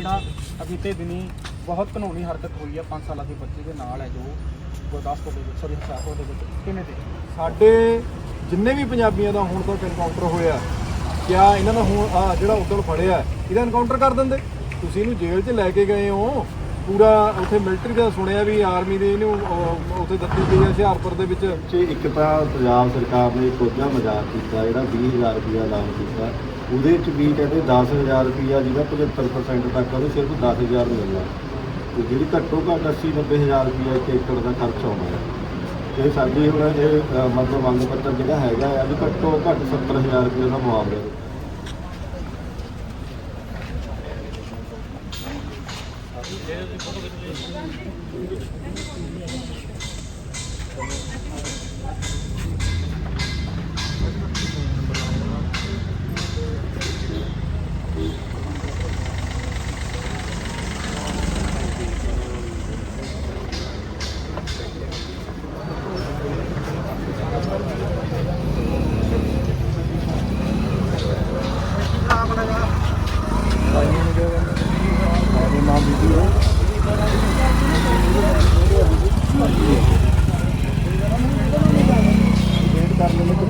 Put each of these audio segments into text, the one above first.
ਜਿਹੜਾ ਅਬੀਤੇ ਦਿਨੀ ਬਹੁਤ ਕਾਨੂੰਨੀ ਹਰਕਤ ਹੋਈ ਹੈ 5 ਸਾਲਾਂ ਦੇ ਬੱਚੇ ਦੇ ਨਾਲ ਹੈ ਜੋ ਗੁਰਦਾਸਪੁਰ ਦੇ ਵਿੱਚ ਸੌਰੀ ਹੁਸ਼ਿਆਰਪੁਰ ਦੇ ਵਿੱਚ ਕਿਵੇਂ ਦੇ ਸਾਡੇ ਜਿੰਨੇ ਵੀ ਪੰਜਾਬੀਆਂ ਦਾ ਹੁਣ ਤੱਕ ਐਨਕਾਊਂਟਰ ਹੋਇਆ ਕਿਆ ਇਹਨਾਂ ਦਾ ਹੁਣ ਆ ਜਿਹੜਾ ਉਦੋਂ ਫੜਿਆ ਇਹਦਾ ਐਨਕਾਊਂਟਰ ਕਰ ਦਿੰਦੇ? ਤੁਸੀਂ ਇਹਨੂੰ ਜੇਲ੍ਹ 'ਚ ਲੈ ਕੇ ਗਏ ਹੋ। ਪੂਰਾ ਉੱਥੇ ਮਿਲਟਰੀ ਦਾ ਸੁਣਿਆ ਵੀ ਆਰਮੀ ਦੇ ਇਹਨੂੰ ਉੱਥੇ ਦਿੱਤੀ ਗਈ ਹੈ ਹੁਸ਼ਿਆਰਪੁਰ ਦੇ ਵਿੱਚ। ਇੱਕ ਤਾਂ ਪੰਜਾਬ ਸਰਕਾਰ ਨੇ ਕੋਝਾ ਮਜ਼ਾਕ ਕੀਤਾ ਜਿਹੜਾ 20000 ਰੁਪਇਆ ਐਲਾਨ ਕੀਤਾ। ਉਹਦੇ ਚ ਵੀ ਕਹਿੰਦੇ 10000 ਰੁਪਇਆ ਜਿਹਦਾ 75% ਤੱਕ ਉਹਨੂੰ ਸਿਰਫ 10000 ਮਿਲਣਾ ਤੇ ਜਿਹੜੀ ਘੱਟੋ ਘੱਟ 80 90000 ਰੁਪਇਆ ਇੱਕ ਏਕੜ ਦਾ ਖਰਚ ਆਉਣਾ ਹੈ ਤੇ ਸਾਡੀ ਹੁਣ ਇਹ ਮਤਲਬ ਮੰਗ ਪੱਤਰ ਜਿਹੜਾ ਹੈਗਾ ਆ ਵੀ ਘੱਟੋ ਘੱਟ 70000 ਰੁਪਇਆ ਦਾ ਮੁਆਵਜ਼ਾ ਦਿਓ। ਵੇਟ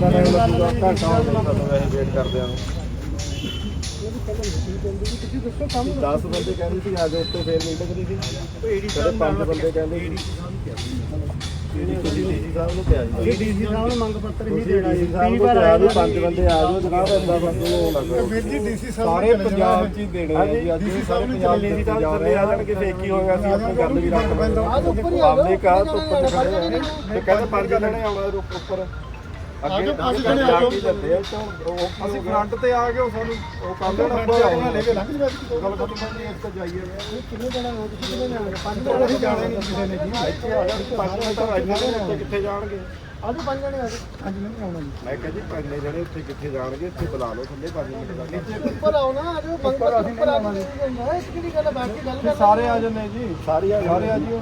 ਕਿੰਨਾ ਟਾਈਮ ਲੱਗੂਗਾ ਘੰਟਾ ਹੋ ਗਿਆ ਸਾਨੂੰ ਵੈਸੇ ਵੇਟ ਕਰਦਿਆਂ ਨੂੰ। 10 ਬੰਦੇ ਕਹਿੰਦੇ ਸੀ ਆ ਜਾਓ ਉੱਤੇ ਫੇਰ ਮੀਟਿੰਗ ਦੀ ਸੀ। ਜਿਹੜੇ ਪੰਜ ਬੰਦੇ ਕਹਿੰਦੇ ਸੀ। ਤੁਸੀਂ ਡੀਸੀ ਸਾਹਿਬ ਨੂੰ ਕਿਹਾ ਜੀ ਡੀਸੀ ਸਾਹਿਬ ਨੂੰ ਮੰਗ ਪੱਤਰ ਤੁਸੀਂ ਡੀਸੀ ਸਾਹਿਬ ਨੂੰ ਕਿਹਾ ਵੀ ਪੰਜ ਬੰਦੇ ਆ ਜਾਓ ਜਨਾਬ ਏਦਾਂ ਬੰਦੇ ਨੂੰ ਲੱਗਾ ਸਾਰੇ ਪੰਜਾਬ 'ਚ ਹੀ ਦੇਣੇ ਆ ਜੀ। ਅੱਜ ਇਹ ਸਾਰੇ ਪੰਜਾਬ ਦੇ ਜਾ ਰਹੇ ਆ ਜਾਣਗੇ ਫੇਕ ਹੀ ਹੋਏਗਾ ਸੀ ਆਪਣੀ ਗੱਲ ਵੀ ਰੱਖ ਲੈਂਦੇ ਆਮਨੇ ਕਾ ਧੁੱਪ 'ਚ ਖੜੇ ਆ ਤੇ ਕਹਿੰਦੇ ਪੰਜ ਜਣੇ ਆਉਣਾ ਉੱਪਰ। ਅੱਗੇ ਅਸੀਂ ਆ ਕੇ ਜਾਂਦੇ ਆ ਚੋਂ ਉਹ ਅਸੀਂ ਫਰੰਟ ਤੇ ਆ ਗਏ ਉਹ ਸਾਨੂੰ ਉਹ ਕਹਿੰਦੇ ਨਾ ਉੱਪਰ ਆਉਣਾ ਲੈ ਕੇ ਲੰਘ ਜਾਵੇ ਗੱਲ ਖਤਮ ਕਰਨੀ ਇਸ ਤੇ ਜਾਈਏ। ਕਿੰਨੇ ਜਣੇ ਹੋ ਤੁਸੀਂ ਕਿੰਨੇ ਜਾਣਗੇ ਪੰਜ ਜਣੇ ਅਸੀਂ ਜਾਣੇ ਨਹੀਂ ਕਿਸੇ ਨੇ ਜੀ ਇੱਥੇ ਆ ਜਾਣ ਪੰਜ ਜਣੇ ਤਾਂ ਇੰਨੇ ਜਣੇ ਉੱਥੇ ਕਿੱਥੇ ਜਾਣਗੇ? ਆਜੋ ਪੰਜ ਜਣੇ ਆਜੋ ਪੰਜ ਜਣੇ ਆਉਣਾ ਜੀ। ਮੈਂ ਕਿਹਾ ਜੀ ਪੰਜ ਜਣੇ ਉੱਥੇ ਕਿੱਥੇ ਜਾਣਗੇ ਇੱਥੇ ਬੁਲਾ ਲਓ ਥੱਲੇ ਪੰਜ ਮਿੰਟ ਦਾ ਉੱਪਰ ਆਓ ਨਾ ਆਜੋ ਮੰਗ ਪੱਤਰ ਉੱਪਰ ਆ ਜਾਂਦਾ ਇਸ ਕਿਹੜੀ ਗੱਲ ਬੈਠ ਕੇ ਗੱਲ ਕਰ ਸਾਰੇ ਆ? ਜੰਨੇ ਜੀ। ਸਾਰੇ ਆ ਸਾਰੇ ਆ ਜਿਓ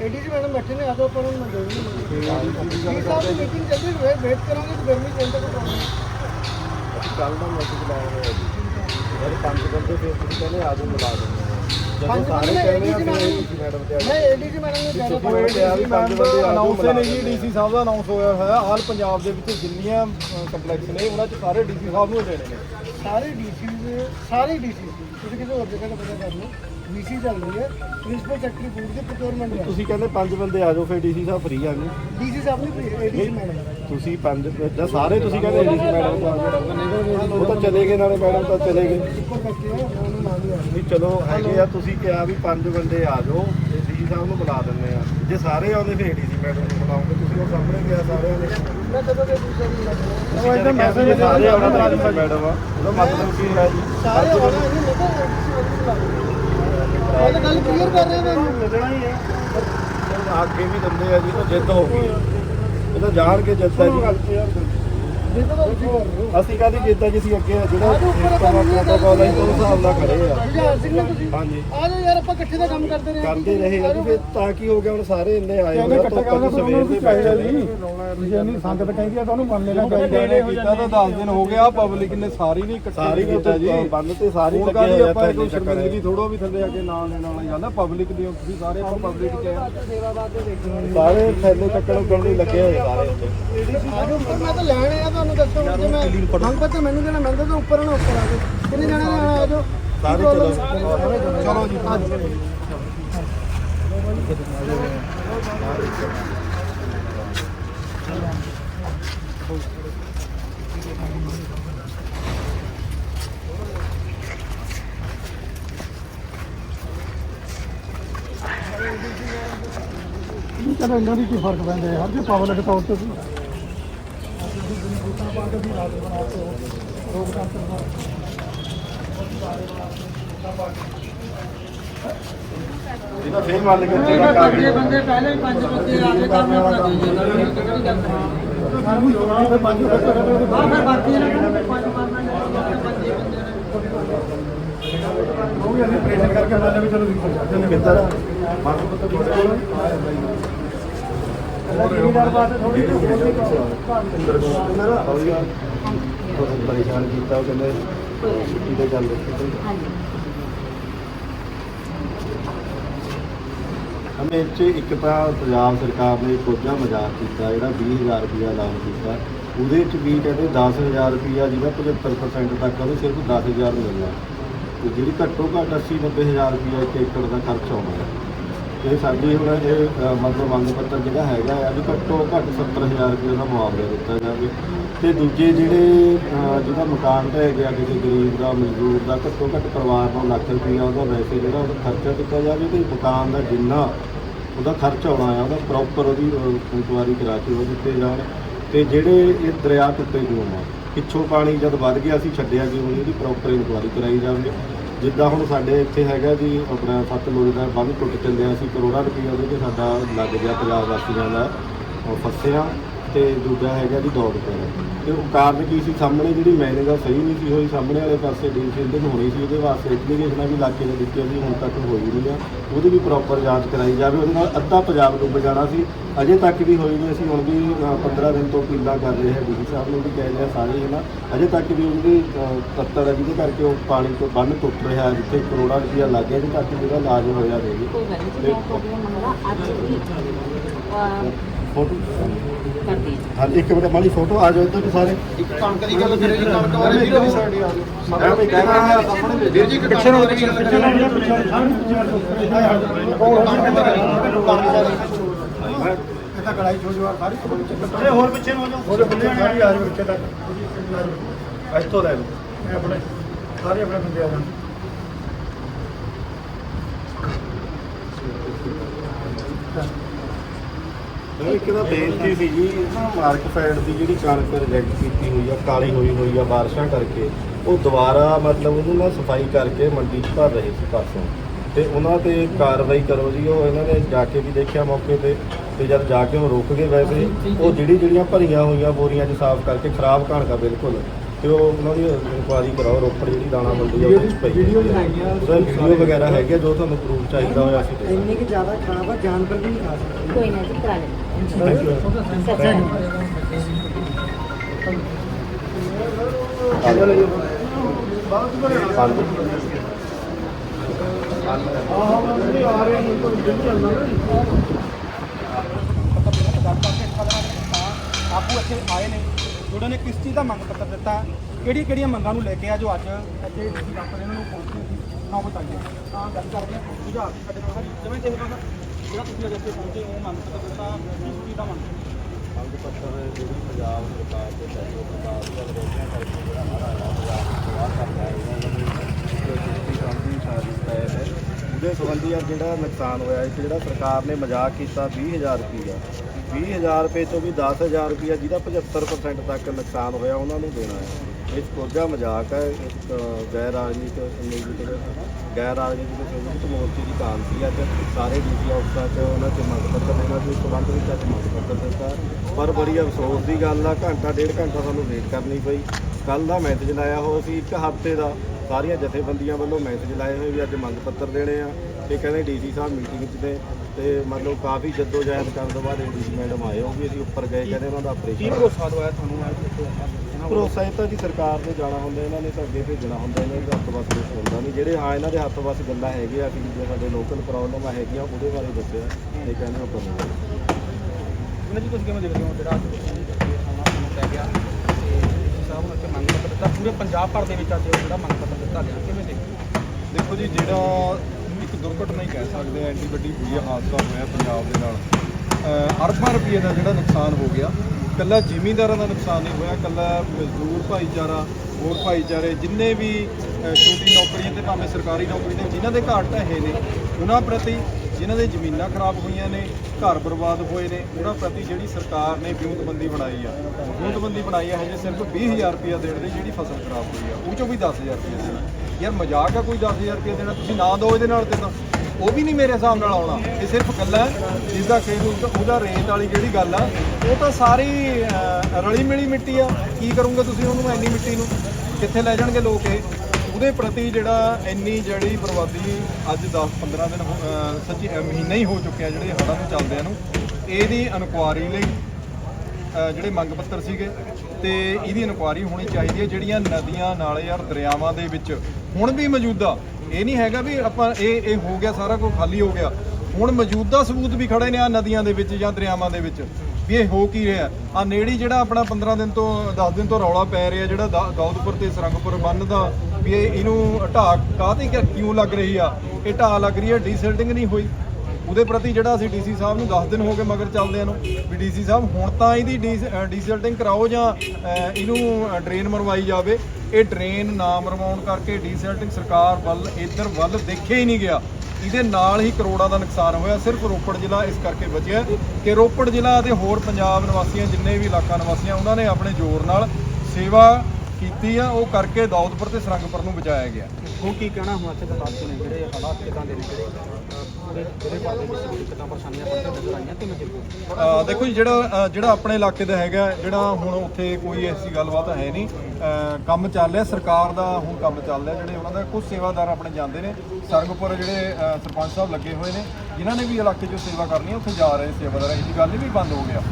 ਏਡੀ ਜੀ ਮੈਡਮ ਬੈਠੇ ਨੇ ਆਜੋ ਆਪਾਂ ਨੂੰ ਮੈਂ ਦੇ ਦਿੰਦੀ ਜੀ ਸਾਹਿਬ ਦੀ ਮੀਟਿੰਗ ਚੱਲਦੀ ਹੈ ਵੇਟ ਕਰਾਂਗੇ ਤੇ ਗਰਮੀ ਪ੍ਰੋਬਲਮ ਨਹੀਂ ਅਸੀਂ ਕੱਲ ਦਾ ਮੈਸੇਜ ਲਾਇਆ ਹੋਇਆ ਜੀ। ਜਿਹੜੇ ਪੰਜ ਬੰਦੇ ਫਿਰ ਤੁਸੀਂ ਕਹਿੰਦੇ ਆ ਜਾਓ ਮਿਲਾ ਦਿੰਦੇ ਜਦੋਂ ਪੰਜ ਸਾਰੇ ਬੰਦੇ ਕਹਿੰਦੇ ਆ ADC ਫਿਰ ਮੈਡਮ ਤੇ ਆ ਮੈਂ ਏਡੀ ਜੀ ਮੈਡਮ ਨੂੰ ਕਹਿ ਰਿਹਾ ਕੋਈ ਡੀਸੀ ਮੈਮ ਦਾ ਅਨਾਉਂਸ ਨਹੀਂ ਜੀ ਡੀਸੀ ਸਾਹਿਬ ਦਾ ਅਨਾਉਂਸ ਹੋਇਆ ਹੋਇਆ ਆਲ ਪੰਜਾਬ ਦੇ ਵਿੱਚ ਜਿੰਨੀਆਂ ਕੰਪਲੈਕਸ ਨੇ ਉਹਨਾਂ 'ਚ ਸਾਰੇ ਡੀਸੀ ਸਾਹਿਬ ਨੂੰ ਦੇਣੇ ਨੇ। ਸਾਰੇ ਡੀਸੀ ਸਾਰੇ ਡੀਸੀ ਤੁਸੀਂ ਕਿਸੇ ਹੋਰ ਜਗ੍ਹਾ ਦਾ ਪਤਾ ਕਰ ਲਓ। ਡੀਸੀ ਚੱਲ ਰਹੀ ਹੈ ਪ੍ਰਿੰਸੀਪਲ ਸੈਕਟਰੀ ਫੂਡ ਦੀ ਪ੍ਰੋਕਿਉਰਮੈਂਟ ਹੈ। ਤੁਸੀਂ ਕਹਿੰਦੇ ਪੰਜ ਬੰਦੇ ਆ ਜਾਓ ਫਿਰ ਡੀਸੀ ਸਾਹਿਬ ਫ੍ਰੀ ਆ ਜੀ ਡੀਸੀ ਸਾਹਿਬ ਨਹੀਂ ਏਡੀ ਮੈਡਮ। ਤੁਸੀਂ ਪੰਜ ਜਾਂ ਸਾਰੇ ਤੁਸੀਂ ਕਹਿੰਦੇ ਡੀਸੀ ਮੈਡਮ ਤੋਂ ਆ ਜਾਓ ਉਹ ਤਾਂ ਚਲੇ ਗਏ ਨਾਲੇ ਮੈਡਮ ਤਾਂ ਚਲੇ ਗਏ। ਉੱਪਰ ਬੈਠੇ ਆ ਉਹਨੂੰ ਨਾਲ ਹੀ ਆ ਵੀ ਚਲੋ ਹੈਗੇ ਆ ਤੁਸੀਂ ਕਿਹਾ ਵੀ ਪੰਜ ਬੰਦੇ ਆ ਜਾਓ ਤੇ ਡੀਸੀ ਸਾਹਿਬ ਨੂੰ ਬੁਲਾ ਦਿੰਦੇ ਆ। ਜੇ ਸਾਰੇ ਆਉਂਦੇ ਫਿਰ ਡੀਸੀ ਮੈਡਮ ਨੂੰ ਬੁਲਾਉਂਗੇ ਤੁਸੀਂ ਉਹ ਸਾਹਮਣੇ ਗਿਆ ਸਾਰਿਆਂ ਨੇ। ਮੈਂ ਕਦੋਂ ਦੇ ਦੂਸਰੇ ਨੂੰ ਲੱਗਣਾ ਉਹ ਇਹਦਾ ਮੈਸੇਜ ਸਾਰੇ ਆਉਣਾ ਤਾਂ ਮੈਡਮ ਆ। ਉਹਦਾ ਮਤਲਬ ਕੀ ਹੈ ਜੀ? ਸਾਰੇ ਆਉਣਾ ਨਹੀਂ ਮੈਂ ਤਾਂ ਇਹ ਤਾਂ ਗੱਲ ਕਲੀਅਰ ਕਰ ਰਹੇ ਨੇ। ਲੱਗਣਾ ਹੀ ਹੈ ਅੱਗੇ ਵੀ ਦਿੰਦੇ ਆ ਜੀ ਤਾਂ ਜਿੱਦ ਹੋ ਗਈ। ਇਹ ਤਾਂ ਜਾਣ ਕੇ ਜਿੱਦ ਹੈ ਜੀ। ਜਿੱਦਾਂ ਦਾ ਤੁਸੀਂ ਕਰ ਰਹੇ ਹੋ ਅਸੀਂ ਕਾਹਦੀ ਜਿੱਦ ਹੈ ਜੀ ਅਸੀਂ ਅੱਗੇ ਜਿਹੜਾ ਆਜੋ ਉੱਪਰ ਆਪਾਂ ਨੂੰ ਇਹ ਗੱਲ ਪ੍ਰੋਟੋਕਾਲ ਹੈ ਉਸ ਹਿਸਾਬ ਨਾਲ ਖੜੇ ਆ। ਜੁਝਾਰ ਸਿੰਘ ਨੇ ਤੁਸੀਂ ਹਾਂਜੀ। ਆ ਜਾਓ ਯਾਰ ਆਪਾਂ ਇਕੱਠੇ ਦਾ ਕੰਮ ਕਰਦੇ ਰਹੇ ਕਰਦੇ ਰਹੇ ਆ ਜੀ ਫਿਰ ਤਾਂ ਕੀ ਹੋ ਗਿਆ ਹੁਣ ਸਾਰੇ ਇੰਨੇ ਆਏ ਹੋਏ ਆ 'ਚ ਸਵੇਰ ਦੇ ਬੈਠੇ ਨੇ ਜੇ ਨਹੀਂ ਸੰਗਤ ਕਹਿੰਦੀ ਆ ਤੁਹਾਨੂੰ ਮੰਨ ਲੈਣਾ ਚਾਹੀਦਾ ਨੇ ਕੀਤਾ ਤਾਂ 10 ਦਿਨ ਹੋ ਗਿਆ ਪਬਲਿਕ ਨੇ ਸਾਰੀ ਨਹੀਂ ਇਕੱਠੀ ਸਾਰੀ ਕੀਤਾ ਜੀ। ਬੰਦ ਤੇ ਸਾਰੀ ਹੁਣ ਲੱਗੇ ਕਾਹਦੀ ਆ ਆਪਾਂ ਕੋਈ ਸ਼ਰਮਿੰਦਗੀ ਥੋੜੋ ਵੀ ਥੱਲੇ ਆ ਕੇ ਨਾਲ ਦੇ ਨਾਲ ਜਾਂਦਾ ਪਬਲਿਕ ਦੀ ਤੁਸੀਂ ਸਾਰੇ ਆਪਾਂ ਪਬਲਿਕ ਚ ਦੇਖੋ ਸਾਰੇ ਥੱਲੇ ਚੱਕਣ ਉੱਕਣ ਲਈ ਲੱਗੇ ਹੋਏ ਸਾਰੇ ਮੈਂ ਤਾਂ ਲੈਣੇ ਆ ਤੁਹਾਨੂੰ ਦੱਸੋ ਜੇ ਮੈਂ ਮੰਗ ਪੱਤਰ ਮੈਨੂੰ ਦੇਣਾ ਮੈਂ ਤਾਂ ਉੱਪਰ ਨਾ ਉੱਪਰ ਆ ਜਾਓ। ਕਿੰਨੇ ਜਣੇ ਨੇ ਆਣਾ ਆਜੋ। ਸਾਰੇ ਚਲੋ ਚਲੋ। ਜੀ। ਚਲੋ ਇਹਨਾਂ ਦੀ ਕੀ ਫ਼ਰਕ ਪੈਂਦਾ ਯਾਰ ਜੇ ਪਬਲਿਕ ਤੌਰ ਤੇ ਇਹ ਤਾਂ ਫੇਰ ਮੰਨ ਕੇ ਚੱਲਣਾ ਕਾਗਜ਼ ਬੰਦੇ ਪਹਿਲੇ ਹੀ ਪੰਜ ਬੰਦੇ ਆ ਕੇ ਕੰਮ ਆਪਣਾ ਦੇ ਜਾਂਦੇ ਨੇ ਕਿਹੜੀ ਗੱਲ ਹੈ ਪੰਜ ਹਾਂ ਫਿਰ ਬਾਕੀ ਇਹਨਾਂ ਨੂੰ ਪੰਜ ਮਾਰਨਾ ਪੰਜੇ ਬੰਦੇ ਉਹ ਵੀ ਅਸੀਂ ਪ੍ਰੈਸ਼ਰ ਕਰਕੇ ਮੰਨ ਵੀ ਚਲੋ ਵੀ ਕਿੱਧਰ? ਮੰਗ ਪੱਤਰ ਤੁਹਾਡੇ ਕੋਲ ਜਿਹੀ ਤੁਹਾਨੂੰ ਪਰੇਸ਼ਾਨ ਹਮੇ ਚ ਇੱਕ ਤਾਂ ਪੰਜਾਬ ਸਰਕਾਰ ਨੇ ਕੋਝਾ ਮਜ਼ਾਕ ਕੀਤਾ ਜਿਹੜਾ 20000 ਰੁਪਇਆ ਲਾਗੂ ਕੀਤਾ ਉਹਦੇ 'ਚ ਵੀ ਕਹਿੰਦੇ 10000 ਰੁਪਇਆ ਜਿਹੜਾ 75% ਤੱਕ ਉਹਦੇ ਸਿਰਫ 10000 ਮਿਲਣਾ ਤੇ ਜਿਹੜੀ ਘੱਟੋ ਘੱਟ 80 90000 ਰੁਪਇਆ ਇੱਕ ਏਕੜ ਦਾ ਖਰਚਾ ਹੋਣਾ ਇਹ ਸਾਡੀ ਹੁਣ ਇਹ ਅ, ਮਤਲਬ ਮੰਗ ਪੱਤਰ ਜਿਹੜਾ ਹੈਗਾ ਆ ਵੀ ਘੱਟੋ ਘੱਟ 70000 ਰੁਪਏ ਦਾ ਮੁਆਵਜ਼ਾ ਦਿੱਤਾ ਜਾਵੇ। ਤੇ ਦੂਜੇ ਜਿਹੜੇ ਅ, ਜਿਹਦਾ ਮਕਾਨ ਢਹਿ ਗਿਆ ਕਿਸੇ ਗਰੀਬ ਦਾ ਮਜ਼ਦੂਰ ਦਾ ਘੱਟੋ ਘੱਟ ਪਰਿਵਾਰ ਨੂੰ ਲੱਖ ਰੁਪਈਆ ਉਹਦਾ ਵੈਸੇ ਜਿਹੜਾ ਉਹਦਾ ਖਰਚਾ ਦਿੱਤਾ ਜਾਵੇ ਤੇ ਮਕਾਨ ਦਾ ਜਿੰਨਾ ਉਹਦਾ ਖਰਚ ਆਉਣਾ ਆ ਉਹਦਾ ਪ੍ਰੋਪਰ ਉਹਦੀ ਇਨਕੁਆਇਰੀ ਕਰਾ ਕੇ ਉਹ ਦਿੱਤੇ ਜਾਣ। ਤੇ ਜਿਹੜੇ ਇਹ ਦਰਿਆ ਟੁੱਟੇ ਕਿਉਂ ਆ ਪਿੱਛੋਂ ਪਾਣੀ ਜਦ ਵੱਧ ਗਿਆ ਸੀ ਛੱਡਿਆ ਕਿਉਂ ਨਹੀਂ ਉਹਦੀ ਪ੍ਰੋਪਰ ਇਨਕੁਆਇਰੀ ਕਰਾਈ ਜਾਵੇ। ਜਿੱਦਾਂ ਹੁਣ ਸਾਡੇ ਇੱਥੇ ਹੈਗਾ ਜੀ, ਆਪਣਾ ਸੱਤ ਸਤਲੁਜ ਦਾ ਬੰਦ ਟੁੱਟ ਚੱਲਿਆ ਸੀ, ਕਰੋੜਾਂ ਰੁਪਏ ਉਹਦੇ 'ਚ ਸਾਡਾ ਲੱਗ ਗਿਆ ਪੰਜਾਬ ਵਾਸੀਆਂ ਦਾ, ਉਹ ਫਸਿਆ। ਤੇ ਦੂਜਾ ਹੈਗਾ ਜੀ ਦੌੜ ਪੈਣਾ ਤੇ ਉਹ ਕਾਰਨ ਕੀ ਸੀ ਸਾਹਮਣੇ ਜਿਹੜੀ ਮੈਨੇਜ ਆ ਸਹੀ ਨਹੀਂ ਸੀ ਹੋਈ ਸਾਹਮਣੇ ਵਾਲੇ ਪਾਸੇ ਡੀਸੀਜਨ ਹੋਣੀ ਸੀ ਉਹਦੇ ਵਾਸਤੇ ਐਪਲੀਕੇਸ਼ਨਾਂ ਵੀ ਇਲਾਕੇ ਦੇ ਦਿੱਤੀਆਂ ਸੀ ਹੁਣ ਤੱਕ ਹੋਈ ਨਹੀਂ ਆ। ਉਹਦੀ ਵੀ ਪ੍ਰੋਪਰ ਜਾਂਚ ਕਰਾਈ ਜਾਵੇ ਉਹਦੇ ਨਾਲ ਅੱਧਾ ਪੰਜਾਬ ਡੁੱਬ ਜਾਣਾ ਸੀ। ਅਜੇ ਤੱਕ ਵੀ ਹੋਈ ਨਹੀਂ ਅਸੀਂ ਹੁਣ ਵੀ ਅ, 15 ਦਿਨ ਤੋਂ ਪੀਲਾ ਕਰ ਰਹੇ ਹਾਂ ਡੀਸੀ ਸਾਹਿਬ ਨੂੰ ਵੀ ਕਹਿ ਰਹੇ ਆ ਸਾਰੇ ਹੈ ਨਾ। ਅਜੇ ਤੱਕ ਵੀ ਉਹਦੀ ਅ, ਤੱਤੜ ਹੈ ਜਿਹਦੇ ਕਰਕੇ ਉਹ ਪਾਣੀ ਤੋਂ ਬੰਨ ਟੁੱਟ ਰਿਹਾ ਹੈ, ਜਿੱਥੇ ਕਰੋੜਾਂ ਰੁਪਇਆ ਲੱਗ ਗਿਆ ਅਜੇ ਤੱਕ ਜਿਹੜਾ ਇਲਾਜ ਹੋਇਆ ਨਹੀਂ ਕੋਈ ਗੱਲ ਨਹੀਂ ਜੀ ਮੈਂ ਤੁਹਾਡੀਆਂ ਮੰਗਾਂ ਅੱਜ ਅਹ, ਫੋਟੋ ਕਰਦੀ ਹਾਂ ਹਾਂ ਇੱਕ ਮਿੰਟ ਮਾਲੀ ਫੋਟੋ ਆ ਜਾਓ ਇੱਧਰ ਸਾਰੇ। ਇੱਕ ਕਣਕ ਦੀ ਗੱਲ ਕਰੇ ਜੀ ਕਣਕ ਬਾਰੇ ਵੀਰ ਵੀ ਸਾਡੀ ਆ ਮੈਂ ਵੀ ਕਹਿ ਰਿਹਾ ਸਾਹਮਣੇ ਵੀਰ ਜੀ ਪਿੱਛੇ ਨੂੰ ਪਿੱਛੇ ਇਹ ਤਾਂ ਗਲਾਈ ਛੋ ਜਵਾਰ ਸਾਰੀ ਅਰੇ ਹੋਰ ਪਿੱਛੇ ਨੂੰ ਹੋ ਜਾਓ। ਹੋਰ ਬੰਦੇ ਆ ਜਾਓ ਪਿੱਛੇ ਤੱਕ। ਇੱਥੋਂ ਲੈ ਲਓ। ਆਪਣੇ ਸਾਰੇ ਆਪਣੇ ਬੰਦੇ ਆ ਜਾਣ। ਇੱਕ ਤਾਂ ਬੇਨਤੀ ਸੀ ਜੀ ਨਾ ਮਾਰਕ ਫੈਡ ਦੀ ਜਿਹੜੀ ਕਣਕ ਰਿਜੈਕਟ ਕੀਤੀ ਹੋਈ ਆ ਕਾਲੀ ਹੋਈ ਹੋਈ ਆ ਬਾਰਿਸ਼ਾਂ ਕਰਕੇ ਉਹ ਦੁਬਾਰਾ ਮਤਲਬ ਉਹਨੂੰ ਨਾ ਸਫ਼ਾਈ ਕਰਕੇ ਮੰਡੀ 'ਚ ਭਰ ਰਹੇ ਸੀ ਪਾਸੋਂ ਤੇ ਉਹਨਾਂ ਤੇ ਕਾਰਵਾਈ ਕਰੋ ਜੀ ਉਹ ਇਹਨਾਂ ਨੇ ਜਾ ਕੇ ਵੀ ਦੇਖਿਆ ਮੌਕੇ ਤੇ ਤੇ ਜਦ ਜਾ ਕੇ ਉਹ ਰੁਕ ਗਏ ਵੈਸੇ ਉਹ ਜਿਹੜੀ ਜਿਹੜੀਆਂ ਭਰੀਆਂ ਹੋਈਆਂ ਬੋਰੀਆਂ 'ਚ ਸਾਫ਼ ਕਰਕੇ ਖਰਾਬ ਕਣਕ ਆ ਬਿਲਕੁਲ ਤੇ ਉਹ ਉਹਨਾਂ ਦੀ ਇਨਕੁਆਰੀ ਕਰਾਓ ਰੋਪੜ ਜਿਹੜੀ ਦਾਣਾ ਮੰਡੀ ਆ ਉਹਦੇ 'ਚ ਪਈ ਵੀਡੀਓ ਵੀ ਹੈਗੀਆਂ। ਸਰ ਵੀਡੀਓ ਵਗੈਰਾ ਹੈਗੇ ਆ, ਜੋ ਤੁਹਾਨੂੰ ਪ੍ਰੂਫ ਚਾਹੀਦਾ ਹੋਇਆ ਅਸੀਂ ਦੇ ਇੰਨੀ ਕਿ ਜ਼ਿਆਦਾ ਖਰਾਬ ਆ ਜਾਨਵਰ ਵੀ ਨਹੀਂ ਖਾ ਸਕਦੇ। ਕੋਈ ਨਾ ਜੀ ਕਰਾ ਲੈਂਦੇ। Thank ਆਪੂ ਇੱਥੇ ਆਏ ਨੇ। ਉਹਨਾਂ ਨੇ ਕਿਸ ਚੀਜ਼ ਦਾ ਮੰਗ ਪੱਤਰ ਦਿੱਤਾ? ਕਿਹੜੀ ਕਿਹੜੀਆਂ ਮੰਗਾਂ ਨੂੰ ਲੈ ਕੇ ਆ ਜੋ ਅੱਜ ਇੱਥੇ ਡੀਸੀ ਇਹਨਾਂ ਨੂੰ ਪਹੁੰਚੇ ਸੀ? ਨਾ ਬਤਾਈਏ ਤਾਂ ਗੱਲ ਕਰਦੇ ਹਾਂ ਸੁਝਾਅ ਸਾਡੇ ਕੋਲ ਜਿਵੇਂ ਜਿਵੇਂ ਜਿਹੜਾ ਤੁਸੀਂ ਅੱਜ ਇੱਥੇ ਪਹੁੰਚੇ ਉਹ ਮੰਗ ਪੱਤਰ ਦਿੱਤਾ ਕਿਸ ਚੀਜ਼ ਦਾ ਮੰਗ। ਮੰਗ ਪੱਤਰ ਜਿਹੜੀ ਪੰਜਾਬ ਸਰਕਾਰ ਦੇ ਸਹਿਯੋਗ ਸਰਕਾਰ ਦੇ ਵਿਰੋਧੀਆਂ ਕਰਕੇ ਜਿਹੜਾ ਹੜਾ ਪੰਜਾਬ ਨੂੰ ਕਰਦਾ ਹੈ। ਇਹਨਾਂ ਨੂੰ ਜਿਹੜੀ ਸੰਬੰਧੀ ਸਾਜ਼ਿਸ਼ ਤੈਅ ਹੈ, ਉਹਦੇ ਸੰਬੰਧੀ ਅੱਜ ਜਿਹੜਾ ਨੁਕਸਾਨ ਹੋਇਆ, ਇੱਕ ਜਿਹੜਾ ਸਰਕਾਰ ਨੇ ਮਜ਼ਾਕ ਕੀਤਾ 20000 ਰੁਪਈਆ। 20000 ਰੁਪਏ ਤੋਂ ਵੀ 10000 ਰੁਪਈਆ ਜਿਹਦਾ 75% ਤੱਕ ਨੁਕਸਾਨ ਹੋਇਆ, ਉਹਨਾਂ ਨੂੰ ਦੇਣਾ ਹੈ। ਇਹ ਕੋਝਾ ਮਜ਼ਾਕ ਹੈ ਇੱਕ ਗੈਰ ਰਾਜਨੀਤਿਕ ਨਿਯੁਕਤ ਗੈਰ ਰਾਜਨੀਤਿਕ ਸੰਯੁਕਤ ਮੋਰਚੇ ਦੀ ਕਾਲ ਸੀ ਅੱਜ ਸਾਰੇ ਡੀਸੀ ਆਫਿਸਾਂ 'ਚ ਉਹਨਾਂ 'ਚ ਮੰਗ ਪੱਤਰ ਦੇਣਾ ਸੀ ਸੰਬੰਧ ਵਿੱਚ ਅੱਜ ਮੰਗ ਪੱਤਰ ਦਿੱਤਾ। ਪਰ ਬੜੀ ਅਫਸੋਸ ਦੀ ਗੱਲ ਆ ਘੰਟਾ ਡੇਢ ਘੰਟਾ ਸਾਨੂੰ ਵੇਟ ਕਰਨੀ ਪਈ। ਕੱਲ ਦਾ ਮੈਸੇਜ ਲਾਇਆ ਹੋ ਸੀ ਇੱਕ ਹਫ਼ਤੇ ਦਾ। ਸਾਰੀਆਂ ਜਥੇਬੰਦੀਆਂ ਵੱਲੋਂ ਮੈਸੇਜ ਲਾਏ ਹੋਏ ਵੀ ਅੱਜ ਮੰਗ ਪੱਤਰ ਦੇਣੇ ਆ। ਤੇ ਕਹਿੰਦੇ ਡੀਸੀ ਸਾਹਿਬ ਮੀਟਿੰਗ 'ਚ ਨੇ ਤੇ ਮਤਲਬ ਕਾਫੀ ਜੱਦੋ ਜਹਿਦ ਕਰਨ ਤੋਂ ਬਾਅਦ ਡੀਸੀ ਮੈਡਮ ਆਏ ਉਹ ਵੀ ਅਸੀਂ ਉੱਪਰ ਗਏ ਕਹਿੰਦੇ ਉਹਨਾਂ ਦਾ ਕੀ ਆਪਰੇਸ਼ਨ ਭਰੋਸਾ ਦਵਾਇਆ ਤੁਹਾਨੂੰ? ਭਰੋਸਾ ਇਹ ਤਾਂ ਜੀ ਸਰਕਾਰ ਨੇ ਜਾਣਾ ਹੁੰਦਾ ਇਹਨਾਂ ਨੇ ਤਾਂ ਅੱਗੇ ਭੇਜਣਾ ਹੁੰਦਾ ਇਹਨਾਂ ਦੇ ਹੱਥ ਵੱਸ ਕੁਛ ਹੁੰਦਾ ਨਹੀਂ। ਜਿਹੜੇ ਹਾਂ ਇਹਨਾਂ ਦੇ ਹੱਥ ਵੱਸ ਗੱਲਾਂ ਹੈਗੀਆਂ ਕਿ ਜੇ ਸਾਡੇ ਲੋਕਲ ਪ੍ਰੋਬਲਮ ਹੈਗੀਆਂ ਉਹਦੇ ਬਾਰੇ ਦੱਸਿਆ। ਇਹ ਕਹਿੰਦੇ ਉਹ ਕਰੂੰਗਾ ਉਹਨਾਂ ਜੀ ਤੁਸੀਂ ਕਿਵੇਂ ਦੇਖਦੇ ਹੋ ਜਿਹੜਾ ਪੈ ਗਿਆ ਤੇ ਸਾਹਿਬ ਨੂੰ ਮੰਗ ਪੱਤਰ ਦਿੱਤਾ ਪੂਰੇ ਪੰਜਾਬ ਭਰ ਦੇ ਵਿੱਚ ਅੱਜ ਜਿਹੜਾ ਮੰਗ ਪੱਤਰ ਦਿੱਤਾ ਗਿਆ ਕਿਵੇਂ ਦੇਖਦੇ ਹੋ? ਦੇਖੋ ਜੀ ਜਿਹੜਾ ਇੱਕ ਦੁਰਘਟਨਾ ਹੀ ਕਹਿ ਸਕਦੇ ਆ ਐਡੀ ਵੱਡੀ ਹੋਈ ਹਾਦਸਾ ਹੋਇਆ ਪੰਜਾਬ ਦੇ ਨਾਲ। ਅਰਬਾਂ ਰੁਪਏ ਦਾ ਜਿਹੜਾ ਨੁਕਸਾਨ ਹੋ ਗਿਆ ਕੱਲਾ ਜ਼ਿਮੀਂਦਾਰਾਂ ਦਾ ਨੁਕਸਾਨ ਨਹੀਂ ਹੋਇਆ, ਕੱਲਾ ਮਜ਼ਦੂਰ ਭਾਈਚਾਰਾ, ਹੋਰ ਭਾਈਚਾਰੇ, ਜਿੰਨੇ ਵੀ ਛੋਟੀ ਨੌਕਰੀਆਂ ਤੇ ਭਾਵੇਂ ਸਰਕਾਰੀ ਨੌਕਰੀ ਦੇ ਜਿਨ੍ਹਾਂ ਦੇ ਘਰ ਢਹੇ ਨੇ, ਉਹਨਾਂ ਪ੍ਰਤੀ ਜਿਨ੍ਹਾਂ ਦੇ ਜ਼ਮੀਨਾਂ ਖਰਾਬ ਹੋਈਆਂ ਨੇ, ਘਰ ਬਰਬਾਦ ਹੋਏ ਨੇ, ਉਹਨਾਂ ਪ੍ਰਤੀ ਜਿਹੜੀ ਸਰਕਾਰ ਨੇ ਵਿਉਂਤਬੰਦੀ ਬਣਾਈ ਆ, ਵਿਉਂਤਬੰਦੀ ਬਣਾਈ ਆ, ਹਜੇ ਸਿਰਫ 20000 ਰੁਪਏ ਦੇਣ ਦੇ ਜਿਹੜੀ ਫਸਲ ਖਰਾਬ ਹੋਈ ਆ, ਉਹ ਚੋਂ ਵੀ 10000 ਰੁਪਏ ਦੇਣਾ। ਯਾਰ ਮਜ਼ਾਕ ਆ ਕੋਈ 10000 ਰੁਪਏ ਦੇਣਾ, ਤੁਸੀਂ ਨਾ ਦਿਓ ਇਹਦੇ ਨਾਲ ਤੇ ਤਾਂ। ਉਹ ਵੀ ਨਹੀਂ ਮੇਰੇ ਹਿਸਾਬ ਨਾਲ ਆਉਣਾ। ਇਹ ਸਿਰਫ ਗੱਲਾਂ ਜਿਸਦਾ ਕਿ ਉਹਦਾ ਰੇਟ ਵਾਲੀ ਜਿਹੜੀ ਗੱਲ ਆ, ਉਹ ਤਾਂ ਸਾਰੀ ਰਲੀ ਮਿਲੀ ਮਿੱਟੀ ਆ। ਕੀ ਕਰੋਗੇ ਤੁਸੀਂ ਉਹਨੂੰ ਇੰਨੀ ਮਿੱਟੀ ਨੂੰ? ਕਿੱਥੇ ਲੈ ਜਾਣਗੇ ਲੋਕ ਇਹ? ਉਹਦੇ ਪ੍ਰਤੀ ਜਿਹੜਾ ਇੰਨੀ ਜਿਹੜੀ ਬਰਬਾਦੀ ਅੱਜ 10 15 ਦਿਨ ਸੱਚੀ ਮਹੀਨਾ ਹੀ ਹੋ ਚੁੱਕਿਆ ਜਿਹੜੇ ਹੜ੍ਹਾਂ ਨੂੰ ਚੱਲਦਿਆਂ ਨੂੰ, ਇਹਦੀ ਇਨਕੁਆਰੀ ਲਈ ਜਿਹੜੇ ਮੰਗ ਪੱਤਰ ਸੀਗੇ, ਤੇ ਇਹਦੀ ਇਨਕੁਆਰੀ ਹੋਣੀ ਚਾਹੀਦੀ ਹੈ, ਜਿਹੜੀਆਂ ਨਦੀਆਂ, ਨਾਲੇ ਯਾਰ ਦਰਿਆਵਾਂ ਦੇ ਵਿੱਚ ਹੁਣ ਵੀ ਮੌਜੂਦਾ ਇਹ ਨਹੀਂ ਹੈਗਾ ਵੀ ਆਪਾਂ ਇਹ ਇਹ ਹੋ ਗਿਆ, ਸਾਰਾ ਕੁਝ ਖਾਲੀ ਹੋ ਗਿਆ। ਹੁਣ ਮੌਜੂਦਾ ਸਬੂਤ ਵੀ ਖੜੇ ਨੇ ਆ ਨਦੀਆਂ ਦੇ ਵਿੱਚ ਜਾਂ ਦਰਿਆਵਾਂ ਦੇ ਵਿੱਚ ਵੀ ਇਹ ਹੋ ਕੀ ਰਿਹਾ। ਆ ਨੇੜੀ ਜਿਹੜਾ ਆਪਣਾ 15 ਦਿਨ ਤੋਂ 10 ਦਿਨ ਤੋਂ ਰੌਲਾ ਪੈ ਰਿਹਾ, ਜਿਹੜਾ ਦਾ- ਦਾਊਦਪੁਰ ਤੇ ਸਰੰਗਪੁਰ ਬੰਨ ਦਾ, ਵੀ ਇਹ, ਇਹਨੂੰ ਢਾਹ ਕਾਹਤੇ ਕਿ- ਕਿਉਂ ਲੱਗ ਰਹੀ ਆ? ਇਹ ਢਾਹ ਲੱਗ ਰਹੀ ਹੈ ਡੀਸਿਲਟਿੰਗ ਨਹੀਂ ਹੋਈ। ਉਹਦੇ ਪ੍ਰਤੀ ਜਿਹੜਾ ਅਸੀਂ ਡੀਸੀ ਸਾਹਿਬ ਨੂੰ 10 ਦਿਨ ਹੋ ਗਏ ਮਗਰ ਚੱਲਦੇ ਨੂੰ, ਵੀ ਡੀਸੀ ਸਾਹਿਬ ਹੁਣ ਤਾਂ ਇਹਦੀ ਡੀਸਿਲਟਿੰਗ ਕਰਾਓ ਜਾਂ ਇਹਨੂੰ ਡਰੇਨ ਮਰਵਾਈ ਜਾਵੇ। ਇਹ ਡਰੇਨ ਨਾ ਮਰਵਾਉਣ ਕਰਕੇ ਡੀਸਿਲਟਿੰਗ ਸਰਕਾਰ ਵੱਲ ਇਧਰ ਵੱਲ ਦੇਖਿਆ ਹੀ ਨਹੀਂ ਗਿਆ। ਇਹਦੇ ਨਾਲ ਹੀ ਕਰੋੜਾਂ ਦਾ ਨੁਕਸਾਨ ਹੋਇਆ। ਸਿਰਫ ਰੋਪੜ ਜ਼ਿਲ੍ਹਾ ਇਸ ਕਰਕੇ ਬਚਿਆ ਕਿ ਰੋਪੜ ਜ਼ਿਲ੍ਹਾ ਅਤੇ ਹੋਰ ਪੰਜਾਬ ਨਿਵਾਸੀਆਂ, ਜਿੰਨੇ ਵੀ ਇਲਾਕਾ ਨਿਵਾਸੀਆਂ, ਉਹਨਾਂ ਨੇ ਆਪਣੇ ਜ਼ੋਰ ਨਾਲ ਸੇਵਾ ਕੀਤੀ ਆ। ਉਹ ਕਰਕੇ ਦੌਦਪੁਰ ਤੇ ਸਰੰਗਪੁਰ ਨੂੰ ਬਚਾਇਆ ਗਿਆ। ਹੁਣ ਕੀ ਕਹਿਣਾ ਹਿਮਾਚਲ ਦੇ ਹਾਲਾਤ ਨੇ ਜਿਹੜੇ ਹਾਲਾਤ ਕਿਦਾਂ ਦੇ ਨੇ, ਜਿਹੜੇ ਪੂਰੇ ਜਿਹੜੇ ਭਾਰਤ ਦੇ ਵਿੱਚ ਵੀ ਪਰੇਸ਼ਾਨੀਆਂ ਪੜਦੇ ਨਜ਼ਰ ਆਈਆਂ ਕਿਵੇਂ ਦੇਖੋ ਦੇਖੋ ਜੀ, ਜਿਹੜਾ ਜਿਹੜਾ ਆਪਣੇ ਇਲਾਕੇ ਦਾ ਹੈਗਾ, ਜਿਹੜਾ ਹੁਣ ਉੱਥੇ ਕੋਈ ਐਸੀ ਗੱਲਬਾਤ ਹੈ ਨਹੀਂ। ਕੰਮ ਚੱਲ ਰਿਹਾ, ਸਰਕਾਰ ਦਾ ਹੁਣ ਕੰਮ ਚੱਲ ਰਿਹਾ, ਜਿਹੜੇ ਉਹਨਾਂ ਦਾ ਕੁਝ ਸੇਵਾਦਾਰ ਆਪਣੇ ਜਾਂਦੇ ਨੇ। ਸਰਗਪੁਰ ਜਿਹੜੇ ਸਰਪੰਚ ਸਾਹਿਬ ਲੱਗੇ ਹੋਏ ਨੇ, ਜਿਨ੍ਹਾਂ ਨੇ ਵੀ ਇਲਾਕੇ 'ਚ ਸੇਵਾ ਕਰਨੀ ਹੈ, ਉੱਥੇ ਜਾ ਰਹੇ ਸੇਵਾਦਾਰ, ਇਹ ਗੱਲ ਨਹੀਂ ਵੀ ਬੰਦ ਹੋ ਗਿਆ।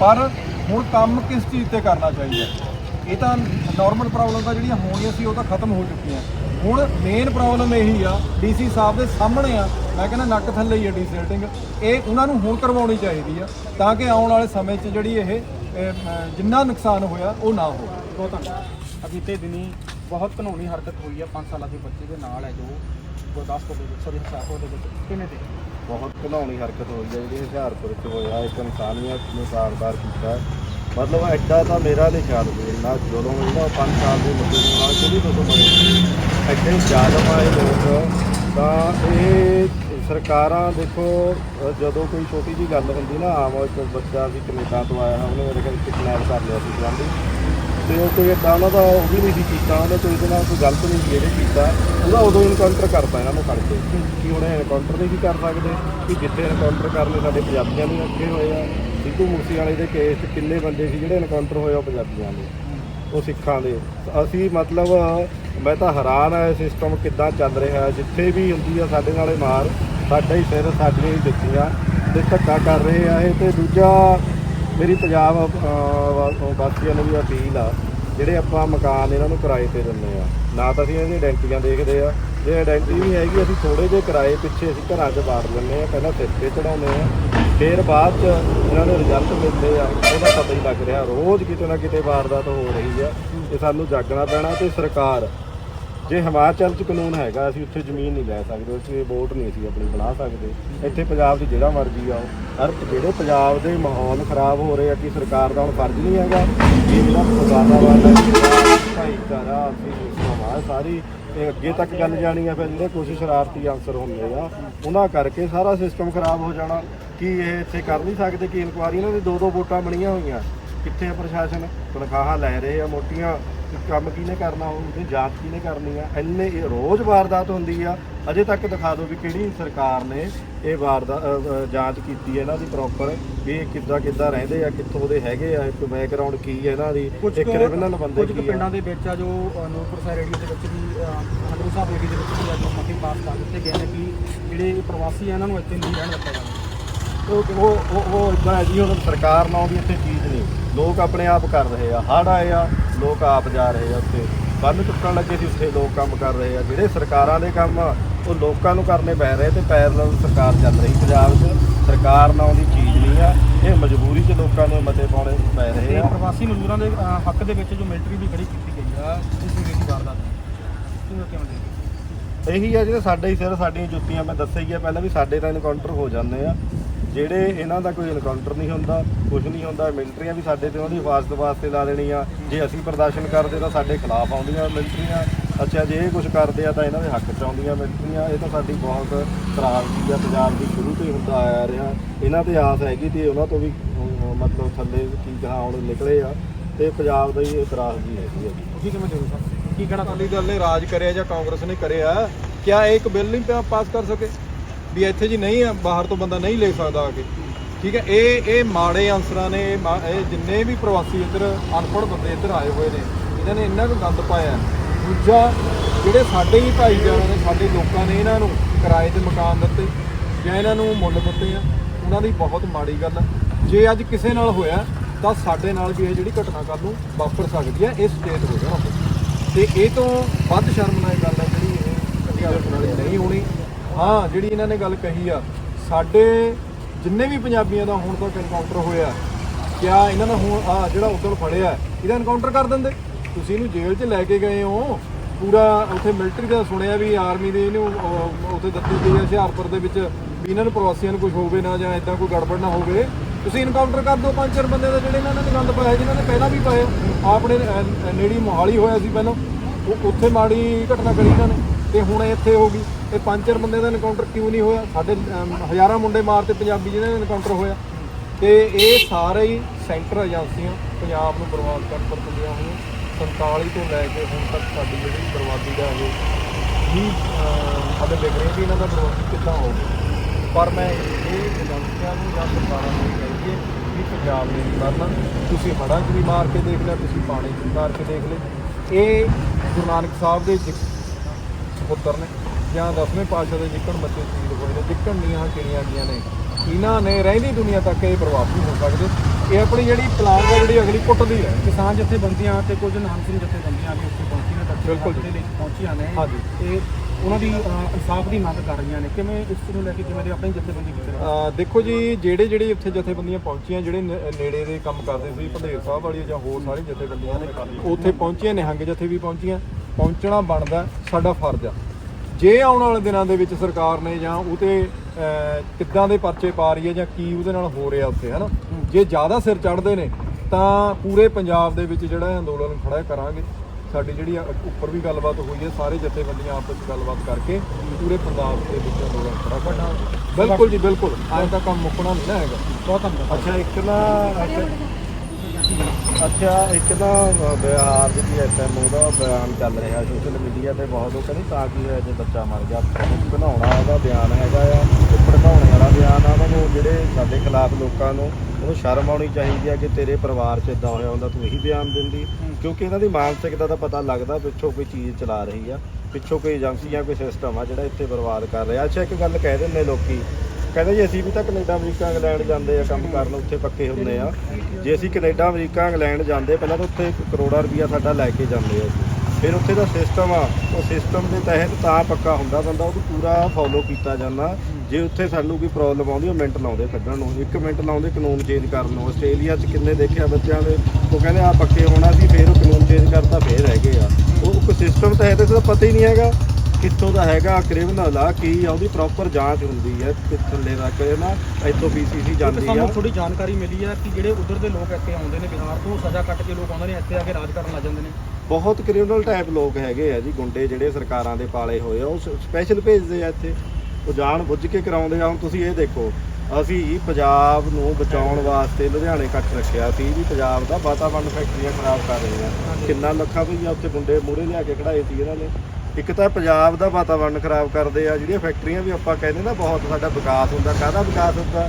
ਪਰ ਹੁਣ ਕੰਮ ਕਿਸ ਚੀਜ਼ ਤੇ ਕਰਨਾ ਚਾਹੀਦਾ? ਇਹ ਤਾਂ ਨਾਰਮਲ ਪ੍ਰੋਬਲਮ ਤਾਂ ਜਿਹੜੀਆਂ ਹੋਣੀਆਂ ਸੀ, ਉਹ ਤਾਂ ਖਤਮ ਹੋ ਚੁੱਕੀਆਂ। ਹੁਣ ਮੇਨ ਪ੍ਰੋਬਲਮ ਇਹੀ ਆ ਡੀਸੀ ਸਾਹਿਬ ਦੇ ਸਾਹਮਣੇ ਆ। ਮੈਂ ਕਹਿੰਦਾ ਨੱਕ ਥੱਲੇ ਹੀ ਆ ਡੀਸਲਟਿੰਗ ਇਹ ਉਹਨਾਂ ਨੂੰ ਹੁਣ ਕਰਵਾਉਣੀ ਚਾਹੀਦੀ ਆ ਤਾਂ ਕਿ ਆਉਣ ਵਾਲੇ ਸਮੇਂ 'ਚ ਜਿਹੜੀ ਇਹ ਜਿੰਨਾ ਨੁਕਸਾਨ ਹੋਇਆ ਉਹ ਨਾ ਹੋਵੇ। ਬਹੁਤ ਧੰਨਵਾਦ। ਅਬੀਤੇ ਦਿਨੀ ਬਹੁਤ ਘਨੌਣੀ ਹਰਕਤ ਹੋਈ ਹੈ 5 ਸਾਲਾਂ ਦੇ ਬੱਚੇ ਦੇ ਨਾਲ ਹੈ ਜੋ ਗੁਰਦਾਸਪੁਰ ਦੇ ਵਿੱਚ ਸੋਰੀ ਹੁਸ਼ਿਆਰਪੁਰ ਦੇ ਵਿੱਚ। ਕਿਵੇਂ ਦੇ ਬਹੁਤ ਘਿਨਾਉਣੀ ਹਰਕਤ ਹੋਈ ਹੈ ਜਿਹੜੀ ਹੁਸ਼ਿਆਰਪੁਰ 'ਚ ਹੋਇਆ ਇੱਕ ਇਨਸਾਨੀਅਤ ਨੂੰ ਸਾਰਦਾਰ ਕੀਤਾ। ਮਤਲਬ ਐਡਾ ਤਾਂ ਮੇਰਾ ਨਹੀਂ ਖਿਆਲ ਹੋਇਆ ਨਾ ਜਦੋਂ ਇਹਨਾਂ 5 ਸਾਲ ਦੇ ਬੱਚੇ ਨੂੰ ਨਾਲ ਕਿਹਦੀ ਤੋਂ ਬਣੇ ਇੱਥੇ ਜ਼ਾਲਮ ਆਏ ਲੋਕ ਤਾਂ ਇਹ ਸਰਕਾਰਾਂ ਦੇਖੋ, ਜਦੋਂ ਕੋਈ ਛੋਟੀ ਜੀ ਗੱਲ ਹੁੰਦੀ ਨਾ, ਆਮ ਇੱਕ ਬੱਚਾ ਵੀ ਕੈਨੇਡਾ ਤੋਂ ਆਇਆ, ਉਹਨੇ ਮੇਰੇ ਕੋਲ ਕਿਡਨੈਪ ਕਰ ਲਿਆ ਸੀ ਜਾਂਦੀ ਤੇ ਉਹ ਕੋਈ ਏਦਾਂ ਉਹਨਾਂ ਦਾ ਉਹ ਵੀ ਨਹੀਂ ਸੀ ਕੀਤਾ, ਉਹਨੇ ਕੋਈ ਇਹਦੇ ਨਾਲ ਕੋਈ ਗਲਤ ਨਹੀਂ ਸੀ, ਇਹਨੇ ਕੀਤਾ। ਉਹਦਾ ਉਦੋਂ ਇਨਕਾਊਂਟਰ ਕਰਤਾ ਇਹਨਾਂ ਨੂੰ ਫੜ ਕੇ ਕਿ ਹੁਣ ਇਨਕਾਊਂਟਰ ਨਹੀਂ ਸੀ ਕਰ ਸਕਦੇ, ਕਿ ਜਿੱਥੇ ਇਨਕਾਊਂਟਰ ਕਰਨੇ ਸਾਡੇ ਪੰਜਾਬੀਆਂ ਨੂੰ ਅੱਗੇ ਹੋਏ ਆ। ਸਿੱਧੂ ਮੂਸੇ ਵਾਲੇ ਦੇ ਕੇਸ 'ਚ ਕਿੰਨੇ ਬੰਦੇ ਸੀ ਜਿਹੜੇ ਇਨਕਾਊਂਟਰ ਹੋਏ ਆ ਉਹ ਪੰਜਾਬੀਆਂ ਦੇ, ਉਹ ਸਿੱਖਾਂ ਦੇ। ਅਸੀਂ ਮਤਲਬ ਮੈਂ ਤਾਂ ਹੈਰਾਨ ਆ ਇਹ ਸਿਸਟਮ ਕਿੱਦਾਂ ਚੱਲ ਰਿਹਾ ਜਿੱਥੇ ਵੀ ਹੁੰਦੀ ਆ ਸਾਡੇ ਨਾਲੇ ਮਾਰ, ਸਾਡਾ ਹੀ ਸਿਰ ਸਾਡੀਆਂ ਹੀ ਦਿੱਤੀਆਂ ਤੇ ਧੱਕਾ ਕਰ ਰਹੇ ਆ ਇਹ ਤੇ ਦੂਜਾ ਮੇਰੀ ਪੰਜਾਬ ਵਾ- ਵਾਸੀਆਂ ਨੂੰ ਵੀ ਅਪੀਲ ਆ, ਜਿਹੜੇ ਆਪਾਂ ਮਕਾਨ ਇਹਨਾਂ ਨੂੰ ਕਿਰਾਏ ਤੇ ਦਿੰਦੇ ਆ। ਨਾ ਤਾਂ ਅਸੀਂ ਇਹਦੀ ਆਇਡੈਂਟੀਆਂ ਦੇਖਦੇ ਆ। ਜੇ ਆਇਡੈਂਟੀ ਵੀ ਹੈਗੀ, ਅਸੀਂ ਥੋੜੇ ਜਿਹੇ ਕਿਰਾਏ ਪਿੱਛੇ ਅਸੀਂ ਘਰਾਂ 'ਚ ਬਾੜ ਲੈਂਦੇ ਆ, ਪਹਿਲਾਂ ਸਿਰ ਤੇ ਚੜਾਉਂਦੇ ਆ। ਫਿਰ ਬਾਅਦ 'ਚ ਇਹਨਾਂ ਦੇ ਰਿਜ਼ਲਟ ਮਿਲਦੇ ਆ, ਉਹਦਾ ਪਤਾ ਹੀ ਲੱਗ ਰਿਹਾ। ਰੋਜ਼ ਕਿਤੇ ਨਾ ਕਿਤੇ ਵਾਰਦਾਤ ਹੋ ਰਹੀ ਆ ਇਹ ਸਾਨੂੰ ਜਾਗਣਾ ਪੈਣਾ ਤੇ ਸਰਕਾਰ ਜੇ ਹਿਮਾਚਲ 'ਚ ਕਾਨੂੰਨ ਹੈਗਾ, ਅਸੀਂ ਉੱਥੇ ਜ਼ਮੀਨ ਨਹੀਂ ਲੈ ਸਕਦੇ, ਉੱਥੇ ਵੋਟ ਨਹੀਂ ਅਸੀਂ ਆਪਣੀ ਬਣਾ ਸਕਦੇ। ਇੱਥੇ ਪੰਜਾਬ 'ਚ ਜਿਹੜਾ ਮਰਜ਼ੀ ਆਓ। ਹਰ ਜਿਹੜੇ ਪੰਜਾਬ ਦੇ ਮਾਹੌਲ ਖਰਾਬ ਹੋ ਰਹੇ ਆ, ਕਿ ਸਰਕਾਰ ਦਾ ਹੁਣ ਫਰਜ਼ ਨਹੀਂ ਹੈਗਾ ਕਿ ਜਿਹੜਾ ਫਸਾਦਾਵਾਦ ਹੈ, ਭਾਈਚਾਰਾ, ਆਪਸੀ ਦੁਸ਼ਮਣ ਸਾਰੀ, ਇਹ ਅੱਗੇ ਤੱਕ ਗੱਲ ਜਾਣੀ ਆ, ਫਿਰ ਜਿਹੜੇ ਕੁਝ ਸ਼ਰਾਰਤੀ ਅਨਸਰ ਹੁੰਦੇ ਆ। ਉਹਨਾਂ ਕਰਕੇ ਸਾਰਾ ਸਿਸਟਮ ਖਰਾਬ ਹੋ ਜਾਣਾ। ਕਿ ਇਹ ਇੱਥੇ ਕਰ ਨਹੀਂ ਸਕਦੇ, ਕਿ ਇਨਕੁਆਰੀ ਇਹਨਾਂ ਦੀ ਦੋ ਦੋ ਵੋਟਾਂ ਬਣੀਆਂ ਹੋਈਆਂ। ਕਿੱਥੇ ਆ ਪ੍ਰਸ਼ਾਸਨ? ਤਨਖਾਹਾਂ ਲੈ ਰਹੇ ਆ ਮੋਟੀਆਂ। ਕਿ ਕੰਮ ਕਿਹਨੇ ਕਰਨਾ ਉਹਦੀ ਜਾਂਚ ਕਿਹਨੇ ਕਰਨੀ ਆ? ਇੰਨੇ ਇਹ ਰੋਜ਼ ਵਾਰਦਾਤ ਹੁੰਦੀ ਆ। ਅਜੇ ਤੱਕ ਦਿਖਾ ਦਿਓ ਵੀ ਕਿਹੜੀ ਸਰਕਾਰ ਨੇ ਇਹ ਅ, ਜਾਂਚ ਕੀਤੀ ਹੈ ਇਹਨਾਂ ਦੀ ਪ੍ਰੋਪਰ ਵੀ ਇਹ ਕਿੱਦਾਂ ਕਿੱਦਾਂ ਰਹਿੰਦੇ ਆ ਕਿੱਥੋਂ ਦੇ ਹੈਗੇ ਆ ਇੱਕ ਬੈਕਗ੍ਰਾਉਂਡ ਕੀ ਹੈ ਇਹਨਾਂ ਦੀ ਕੁਝ ਇਹ ਕ੍ਰਿਮੀਨਲ ਬੰਦੇ ਕੁਝ ਕੁ ਆ? ਪਿੰਡਾਂ ਦੇ ਵਿੱਚ ਆ ਜੋ ਨੂਰਪੁਰ ਸਾਹਿਬ ਏਰੀਆ ਦੇ ਵਿੱਚ ਵੀ ਹਜ਼ੂਰ ਸਾਹਿਬ ਏਰੀਆ ਦੇ ਵਿੱਚ ਵੀ ਅੱਜ ਮਤੇ ਪਾਸ ਕਰ ਦਿੱਤੇ ਗਏ ਨੇ ਕਿ ਜਿਹੜੇ ਪ੍ਰਵਾਸੀ ਆ ਇਹਨਾਂ ਨੂੰ ਇੱਥੇ ਨਹੀਂ ਰਹਿਣ ਦਿੱਤਾ ਜਾਵੇ ਉਹ ਉਹ ਉਹ- ਇਦਾਂ ਹੈ ਜੀ ਹੁਣ ਸਰਕਾਰ ਨਾਲ ਵੀ ਇੱਥੇ ਚੀਜ਼ ਲੋਕ ਆਪਣੇ ਆਪ ਕਰ ਰਹੇ ਆ ਹੜ੍ਹ ਆਏ ਆ ਲੋਕ ਆਪ ਜਾ ਰਹੇ ਆ ਉੱਥੇ। ਬੰਨ ਟੁੱਟਣ ਲੱਗੇ ਸੀ ਉੱਥੇ ਲੋਕ ਕੰਮ ਕਰ ਰਹੇ ਆ। ਜਿਹੜੇ ਸਰਕਾਰਾਂ ਦੇ ਕੰਮ ਆ ਉਹ ਲੋਕਾਂ ਨੂੰ ਕਰਨੇ ਪੈ ਰਹੇ ਤੇ ਪੈਰਲਲ ਸਰਕਾਰ ਚੱਲ ਰਹੀ ਪੰਜਾਬ 'ਚ। ਸਰਕਾਰ ਨਾਲ ਦੀ ਚੀਜ਼ ਨਹੀਂ ਆ ਇਹ ਮਜਬੂਰੀ 'ਚ ਲੋਕਾਂ ਨੂੰ ਮਤੇ ਪਾਉਣੇ ਪੈ ਰਹੇ ਆ। ਪ੍ਰਵਾਸੀ ਮਜ਼ਦੂਰਾਂ ਦੇ ਹੱਕ ਦੇ ਵਿੱਚ ਜੋ ਮਿਲਟਰੀ ਵੀ ਖੜੀ ਕੀਤੀ ਗਈ ਆ ਵੇਲੇ ਦੀ ਵਾਰਦਾਤ ਕਿਵੇਂ ਕਿਵੇਂ ਦੇਖਦੇ ਇਹੀ ਆ ਜਿਹੜੇ ਸਾਡੇ ਹੀ ਸਿਰ ਸਾਡੀਆਂ ਜੁੱਤੀਆਂ ਮੈਂ ਦੱਸਿਆ ਹੀ ਆ ਪਹਿਲਾਂ ਵੀ ਸਾਡੇ ਤਾਂ ਇਨਕਾਊਂਟਰ ਹੋ ਜਾਂਦੇ ਆ। ਜਿਹੜੇ ਇਹਨਾਂ ਦਾ ਕੋਈ ਇਨਕਾਊਂਟਰ ਨਹੀਂ ਹੁੰਦਾ ਕੁਝ ਨਹੀਂ ਹੁੰਦਾ ਮਿਲਟਰੀਆਂ ਵੀ ਸਾਡੇ ਤੇ ਉਹਦੀ ਹਿਫਾਜ਼ਤ ਵਾਸਤੇ ਲਾ ਦੇਣੀ ਆ ਜੇ ਅਸੀਂ ਪ੍ਰਦਰਸ਼ਨ ਕਰਦੇ ਤਾਂ ਸਾਡੇ ਖਿਲਾਫ ਆਉਂਦੀਆਂ ਮਿਲਟਰੀਆਂ। ਅੱਛਾ ਜੇ ਇਹ ਕੁਝ ਕਰਦੇ ਆ ਤਾਂ ਇਹਨਾਂ ਦੇ ਹੱਕ 'ਚ ਆਉਂਦੀਆਂ ਮਿਲਟਰੀਆਂ। ਇਹ ਤਾਂ ਸਾਡੀ ਬਹੁਤ ਤਰਾਸਦੀ ਆ ਪੰਜਾਬ ਦੀ ਸ਼ੁਰੂ ਤੋਂ ਹੀ ਹੁੰਦਾ ਆਇਆ ਰਿਹਾ। ਇਹਨਾਂ ਤੇ ਆਸ ਹੈਗੀ ਤੇ ਉਹਨਾਂ ਤੋਂ ਵੀ ਮਤਲਬ ਥੱਲੇ ਕੀ ਕਹਾ ਹੁਣ ਨਿਕਲੇ ਆ। ਤੇ ਪੰਜਾਬ ਦਾ ਹੀ ਇਹ ਤਰਾਸਦੀ ਹੈਗੀ ਆ। ਤੁਸੀਂ ਕਿਵੇਂ ਦੇਖੋ ਸਰ ਕੀ ਕਹਿਣਾ ਅਕਾਲੀ ਦਲ ਨੇ ਰਾਜ ਕਰਿਆ ਜਾਂ ਕਾਂਗਰਸ ਨੇ ਕਰਿਆ ਕਿਆ ਇਹ ਇੱਕ ਬਿੱਲ ਨਹੀਂ ਪਾਸ ਕਰ ਸਕੇ? ਵੀ ਇੱਥੇ ਜੀ ਨਹੀਂ ਆ, ਬਾਹਰ ਤੋਂ ਬੰਦਾ ਨਹੀਂ ਲੈ ਸਕਦਾ ਆ ਕੇ। ਠੀਕ ਹੈ, ਇਹ ਇਹ ਮਾੜੇ ਅਨਸਰਾਂ ਨੇ, ਇਹ ਮਾ- ਇਹ ਜਿੰਨੇ ਵੀ ਪ੍ਰਵਾਸੀ ਇੱਧਰ, ਅਨਪੜ੍ਹ ਬੰਦੇ ਇੱਧਰ ਆਏ ਹੋਏ ਨੇ, ਇਹਨਾਂ ਨੇ ਇੰਨਾ ਕੁ ਗੰਦ ਪਾਇਆ। ਦੂਜਾ, ਜਿਹੜੇ ਸਾਡੇ ਹੀ ਭਾਈਚਾਰੇ ਨੇ, ਸਾਡੇ ਲੋਕਾਂ ਨੇ ਇਹਨਾਂ ਨੂੰ ਕਿਰਾਏ ਤੇ ਮਕਾਨ ਦਿੱਤੇ, ਜਾਂ ਇਹਨਾਂ ਨੂੰ ਮੁੱਲ ਦਿੱਤੇ ਆ, ਉਹਨਾਂ ਦੀ ਬਹੁਤ ਮਾੜੀ ਗੱਲ ਆ। ਜੇ ਅੱਜ ਕਿਸੇ ਨਾਲ ਹੋਇਆ, ਤਾਂ ਸਾਡੇ ਨਾਲ ਵੀ ਇਹ ਜਿਹੜੀ ਘਟਨਾ ਕੱਲ੍ਹ ਨੂੰ ਵਾਪਰ ਸਕਦੀ ਹੈ ਇਹ ਸਟੇਟ ਹੋ ਜਾਣਾ। ਤੇ ਇਹ ਤੋਂ ਵੱਧ ਸ਼ਰਮਨਾਕ ਗੱਲ ਹੈ ਜਿਹੜੀ ਇਹ ਅਧਿਆਪਕ ਨਾਲ ਨਹੀਂ ਹੋਣੀ। ਹਾਂ, ਜਿਹੜੀ ਇਹਨਾਂ ਨੇ ਗੱਲ ਕਹੀ ਆ, ਸਾਡੇ ਜਿੰਨੇ ਵੀ ਪੰਜਾਬੀਆਂ ਦਾ ਹੁਣ ਤੱਕ ਐਨਕਾਊਂਟਰ ਹੋਇਆ, ਕਿਆ ਇਹਨਾਂ ਦਾ ਹੁਣ ਆ ਜਿਹੜਾ ਉਦੋਂ ਫੜਿਆ, ਇਹਦਾ ਐਨਕਾਊਂਟਰ ਕਰ ਦਿੰਦੇ? ਤੁਸੀਂ ਇਹਨੂੰ ਜੇਲ੍ਹ 'ਚ ਲੈ ਕੇ ਗਏ ਹੋ। ਪੂਰਾ ਉੱਥੇ ਮਿਲਟਰੀ ਦਾ ਸੁਣਿਆ ਵੀ ਆਰਮੀ ਦੇ ਇਹਨੂੰ ਉੱਥੇ ਦਿੱਤੀ ਗਈ ਹੈ ਹੁਸ਼ਿਆਰਪੁਰ ਦੇ ਵਿੱਚ, ਵੀ ਇਹਨਾਂ ਨੂੰ ਪ੍ਰਵਾਸੀਆਂ ਨੂੰ ਕੁਝ ਹੋਵੇ ਨਾ ਜਾਂ ਇਦਾਂ ਕੋਈ ਗੜਬੜ ਨਾ ਹੋਵੇ। ਤੁਸੀਂ ਇਨਕਾਊਂਟਰ ਕਰ ਦਿਓ ਪੰਜ ਚਾਰ ਬੰਦੇ ਦਾ, ਜਿਹੜੇ ਇਹਨਾਂ ਨੇ ਗੰਦ ਪਾਇਆ, ਜਿਨ੍ਹਾਂ ਨੇ ਪਹਿਲਾਂ ਵੀ ਪਾਇਆ। ਆਪਣੇ ਨੇੜੀ ਮੋਹਾਲੀ ਹੋਇਆ ਸੀ ਪਹਿਲਾਂ। ਉਹ ਉੱਥੇ ਮਾੜੀ ਘਟਨਾ ਕਰੀ ਇਹਨਾਂ ਨੇ। ਤੇ ਹੁਣ ਇੱਥੇ ਹੋ ਗਈ। ਇਹ ਪੰਜ ਚਾਰ ਬੰਦੇ ਦਾ ਇਨਕਾਊਂਟਰ ਕਿਉਂ ਨਹੀਂ ਹੋਇਆ? ਸਾਡੇ ਅਮ, ਹਜ਼ਾਰਾਂ ਮੁੰਡੇ ਮਾਰਤੇ ਪੰਜਾਬੀ ਜਿਹਨਾਂ ਦਾ ਇਨਕਾਊਂਟਰ ਹੋਇਆ। ਤੇ ਇਹ ਸਾਰੇ ਹੀ ਸੈਂਟਰ ਏਜੰਸੀਆਂ ਪੰਜਾਬ ਨੂੰ ਬਰਬਾਦ ਕਰਨ ਪਰ ਤੁਲੀਆਂ ਹੋਈਆਂ। 47 ਤੋਂ ਲੈ ਕੇ ਹੁਣ ਤੱਕ ਸਾਡੀ ਜਿਹੜੀ ਬਰਬਾਦੀ ਦਾ ਇਹ ਹੀ ਸਾਡੇ ਲਿਖ ਰਹੇ ਵੀ ਇਹਨਾਂ ਦਾ ਬਰਬਾਦੀ ਕਿੱਦਾਂ ਹੋਊਗੀ ਪਰ ਮੈਂ ਇਹ ਏਜੰਸੀਆਂ ਨੂੰ ਜਾਂ ਸਰਕਾਰਾਂ ਨੂੰ ਕਹਿੰਦੀ ਹੈ ਕਿ ਪੰਜਾਬ ਨੇ ਨਹੀਂ ਮਰਨਾ ਤੁਸੀਂ ਹੜ੍ਹਾਂ 'ਚ ਵੀ ਮਾਰ ਕੇ ਦੇਖ ਲਿਆ ਤੁਸੀਂ ਪਾਣੀ 'ਚ ਵੀ ਮਾਰ ਕੇ ਦੇਖ ਲਿਆ। ਇਹ ਗੁਰੂ ਨਾਨਕ ਸਾਹਿਬ ਦੇ ਜਿ- ਸਪੁੱਤਰ ਨੇ ਜਾਂ ਦਸਵੇਂ ਪਾਤਸ਼ਾਹ ਦੇ ਜਿੱਕਣ ਬੱਚੇ ਸ਼ਹੀਦ ਹੋਏ ਨੇ ਜਿੱਕਣ ਨੀਆਂ ਕਿਰੀਆਂ ਗਈਆਂ ਨੇ। ਇਹਨਾਂ ਨੇ ਰਹਿੰਦੀ ਦੁਨੀਆ ਤੱਕ ਇਹ ਪ੍ਰਭਾਵ ਨਹੀਂ ਹੋ ਸਕਦੇ। ਇਹ ਆਪਣੀ ਜਿਹੜੀ ਪਲਾਨ ਹੈ ਜਿਹੜੀ ਅਗਲੀ ਪੁੱਟਦੀ ਹੈ। ਕਿਸਾਨ ਜਥੇਬੰਦੀਆਂ ਤੇ ਕੁਝ ਨਾਮ ਸਿੰਘ ਜਥੇਬੰਦੀਆਂ ਵੀ ਉੱਥੇ ਪਹੁੰਚੀਆਂ ਨੇ ਬਿਲਕੁਲ ਦੇ ਲਈ ਪਹੁੰਚੀਆਂ ਨੇ। ਹਾਂਜੀ। ਤੇ ਉਹਨਾਂ ਦੀ ਇਨਸਾਫ ਦੀ ਮੰਗ ਕਰ ਰਹੀਆਂ ਨੇ। ਕਿਵੇਂ ਇਸ ਨੂੰ ਲੈ ਕੇ ਕਿਵੇਂ ਦੀ ਆਪਣੀ ਜਥੇਬੰਦੀ ਕੀਤੀ ਦੇਖੋ ਜੀ ਜਿਹੜੇ ਜਿਹੜੇ ਉੱਥੇ ਜਥੇਬੰਦੀਆਂ ਪਹੁੰਚੀਆਂ ਜਿਹੜੇ ਨੇੜੇ ਦੇ ਕੰਮ ਕਰਦੇ ਸੀ ਭੰਦੇਰ ਸਾਹਿਬ ਵਾਲੀ ਜਾਂ ਹੋਰ ਸਾਰੀ ਜਥੇਬੰਦੀਆਂ ਨੇ ਉੱਥੇ ਪਹੁੰਚੀਆਂ ਨਿਹੰਗ ਜਥੇ ਵੀ ਪਹੁੰਚੀਆਂ। ਪਹੁੰਚਣਾ ਬਣਦਾ ਸਾਡਾ ਫਰਜ਼ ਆ। ਜੇ ਆਉਣ ਵਾਲੇ ਦਿਨਾਂ ਦੇ ਵਿੱਚ ਸਰਕਾਰ ਨੇ ਜਾਂ ਉਹਤੇ ਕਿੱਦਾਂ ਦੇ ਪਰਚੇ ਪਾ ਰਹੀ ਹੈ ਜਾਂ ਕੀ ਉਹਦੇ ਨਾਲ ਹੋ ਰਿਹਾ ਉੱਥੇ ਹਨਾ? ਜੇ ਜ਼ਿਆਦਾ ਸਿਰ ਚੜ੍ਹਦੇ ਨੇ ਤਾਂ ਪੂਰੇ ਪੰਜਾਬ ਦੇ ਵਿੱਚ ਜਿਹੜਾ ਅੰਦੋਲਨ ਖੜਾ ਕਰਾਂਗੇ। ਸਾਡੀ ਜਿਹੜੀ ਉੱਪਰ ਵੀ ਗੱਲਬਾਤ ਹੋਈ ਹੈ ਸਾਰੇ ਜਥੇਬੰਦੀਆਂ ਆਪਸ ਵਿੱਚ ਗੱਲਬਾਤ ਕਰਕੇ ਪੂਰੇ ਪੰਜਾਬ ਦੇ ਵਿੱਚ ਅੰਦੋਲਨ ਖੜਾ ਕਰਨਾ ਬਿਲਕੁਲ ਜੀ ਬਿਲਕੁਲ। ਅੱਜ ਤੱਕ ਕੰਮ ਮੁੱਕਣਾ ਨਹੀਂ ਹੈਗਾ। ਬਹੁਤ ਧੰਨਵਾਦ। ਅੱਛਾ ਇੱਕ ਨਾ ਅੱਛਾ ਇੱਕ ਨਾ ਅ, ਬਿਹਾਰ ਦੀ ਐਸਐਮਓ ਦਾ ਬਿਆਨ ਚੱਲ ਰਿਹਾ ਸੋਸ਼ਲ ਮੀਡੀਆ ਤੇ ਬਹੁਤ ਉਹ ਕਹਿੰਦੇ ਤਾਂ ਕੀ ਹੋਇਆ ਜੇ ਬੱਚਾ ਮਰ ਗਿਆ ਬਣਾਉਣਾ ਉਹਦਾ ਬਿਆਨ ਹੈਗਾ ਆ ਉਹ ਭੜਕਾਉਣੇ ਵਾਲਾ ਬਿਆਨ ਆ ਉਹਨੂੰ ਜਿਹੜੇ ਸਾਡੇ ਖਿਲਾਫ ਲੋਕਾਂ ਨੂੰ ਉਹਨੂੰ ਸ਼ਰਮ ਆਉਣੀ ਚਾਹੀਦੀ ਆ ਕਿ ਤੇਰੇ ਪਰਿਵਾਰ 'ਚ ਇਦਾਂ ਹੋਇਆ ਹੁੰਦਾ ਤੂੰ ਇਹੀ ਬਿਆਨ ਦਿੰਦੀ। ਕਿਉਂਕਿ ਇਹਨਾਂ ਦੀ ਮਾਨਸਿਕਤਾ ਦਾ ਪਤਾ ਲੱਗਦਾ ਪਿੱਛੋਂ ਕੋਈ ਚੀਜ਼ ਚਲਾ ਰਹੀ ਆ ਪਿੱਛੋਂ ਕੋਈ ਏਜੰਸੀ ਜਾਂ ਕੋਈ ਸਿਸਟਮ ਆ ਜਿਹੜਾ ਇੱਥੇ ਬਰਬਾਦ ਕਰ ਰਿਹਾ। ਅੱਛਾ ਇੱਕ ਗੱਲ ਕਹਿ ਦਿੰਦੇ ਲੋਕੀ ਕਹਿੰਦੇ ਜੀ, ਅਸੀਂ ਵੀ ਤਾਂ ਕੈਨੇਡਾ, ਅਮਰੀਕਾ, ਇੰਗਲੈਂਡ ਜਾਂਦੇ ਆ ਕੰਮ ਕਰਨ, ਉੱਥੇ ਪੱਕੇ ਹੁੰਦੇ ਆ। ਜੇ ਅਸੀਂ ਕੈਨੇਡਾ, ਅਮਰੀਕਾ, ਇੰਗਲੈਂਡ ਜਾਂਦੇ, ਪਹਿਲਾਂ ਤਾਂ ਉੱਥੇ ਕਰੋੜਾ ਰੁਪਈਆ ਸਾਡਾ ਲੈ ਕੇ ਜਾਂਦੇ ਆ ਜੀ ਫਿਰ ਉੱਥੇ ਦਾ ਸਿਸਟਮ ਆ, ਉਹ ਸਿਸਟਮ ਦੇ ਤਹਿਤ ਤਾਂ ਪੱਕਾ ਹੁੰਦਾ ਬੰਦਾ, ਉਹਨੂੰ ਪੂਰਾ ਫੋਲੋ ਕੀਤਾ ਜਾਂਦਾ। ਜੇ ਉੱਥੇ ਸਾਨੂੰ ਕੋਈ ਪ੍ਰੋਬਲਮ ਆਉਂਦੀ, ਉਹ ਮਿੰਟ ਲਾਉਂਦੇ ਕੱਢਣ ਨੂੰ। ਇੱਕ ਮਿੰਟ ਲਾਉਂਦੇ ਕਾਨੂੰਨ ਚੇਂਜ ਕਰਨ ਨੂੰ। ਆਸਟ੍ਰੇਲੀਆ 'ਚ ਕਿੰਨੇ ਦੇਖਿਆ ਬੱਚਿਆਂ ਦੇ, ਉਹ ਕਹਿੰਦੇ ਆ ਪੱਕੇ ਹੋਣਾ ਸੀ, ਫਿਰ ਉਹ ਕਾਨੂੰਨ ਚੇਂਜ ਕਰਤਾ, ਫੇਰ ਰਹਿ ਗਏ ਆ। ਉਹ ਇੱਕ ਸਿਸਟਮ ਤਹਿਤ, ਇਸ ਦਾ ਪਤਾ ਹੀ ਨਹੀਂ ਹੈਗਾ। ਕਿੱਥੋਂ ਦਾ ਹੈਗਾ ਕ੍ਰਿਮੀਨਲ ਆ ਕੀ ਆ ਉਹਦੀ ਪ੍ਰੋਪਰ ਜਾਂਚ ਹੁੰਦੀ ਹੈ ਕਿ ਥੱਲੇ ਤੱਕ ਇਹ ਨਾ ਇੱਥੋਂ ਪੀਸੀਸੀ ਜਾਂਦੀ ਆ। ਸਾਨੂੰ ਥੋੜੀ ਜਾਣਕਾਰੀ ਮਿਲੀ ਹੈ ਕਿ ਜਿਹੜੇ ਉਧਰ ਦੇ ਲੋਕ ਇੱਥੇ ਆਉਂਦੇ ਨੇ ਬਿਹਾਰ ਤੋਂ ਸਜ਼ਾ ਕੱਟ ਕੇ ਲੋਕ ਆਉਂਦੇ ਨੇ ਇੱਥੇ ਆ ਕੇ ਰਾਜ ਕਰਨ ਲੱਗ ਜਾਂਦੇ ਨੇ। ਬਹੁਤ ਕ੍ਰਿਮੀਨਲ ਟਾਈਪ ਲੋਕ ਹੈਗੇ ਆ ਜੀ ਗੁੰਡੇ ਜਿਹੜੇ ਸਰਕਾਰਾਂ ਦੇ ਪਾਲੇ ਹੋਏ ਆ ਉਹ ਸਪੈਸ਼ਲ ਭੇਜਦੇ ਆ ਇੱਥੇ। ਉਹ ਜਾਣ ਬੁੱਝ ਕੇ ਕਰਾਉਂਦੇ ਆ ਹੁਣ ਤੁਸੀਂ ਇਹ ਦੇਖੋ ਅਸੀਂ ਪੰਜਾਬ ਨੂੰ ਬਚਾਉਣ ਵਾਸਤੇ ਲੁਧਿਆਣੇ ਕੱਟ ਰੱਖਿਆ ਸੀ ਵੀ ਪੰਜਾਬ ਦਾ ਵਾਤਾਵਰਣ ਫੈਕਟਰੀਆਂ ਖਰਾਬ ਕਰ ਰਹੀਆਂ। ਕਿੰਨਾ ਲੱਖਾਂ ਰੁਪਈਆ ਉੱਥੇ ਮੁੰਡੇ ਮੂਹਰੇ ਲਿਆ ਕੇ ਖੜਾਏ ਸੀ ਇਹਨਾਂ ਨੇ। ਇੱਕ ਤਾਂ ਪੰਜਾਬ ਦਾ ਵਾਤਾਵਰਣ ਖਰਾਬ ਕਰਦੇ ਆ, ਜਿਹੜੀਆਂ ਫੈਕਟਰੀਆਂ ਵੀ ਆਪਾਂ ਕਹਿੰਦੇ ਨਾ ਬਹੁਤ, ਸਾਡਾ ਵਿਕਾਸ ਹੁੰਦਾ। ਕਾਹਦਾ ਵਿਕਾਸ ਹੁੰਦਾ?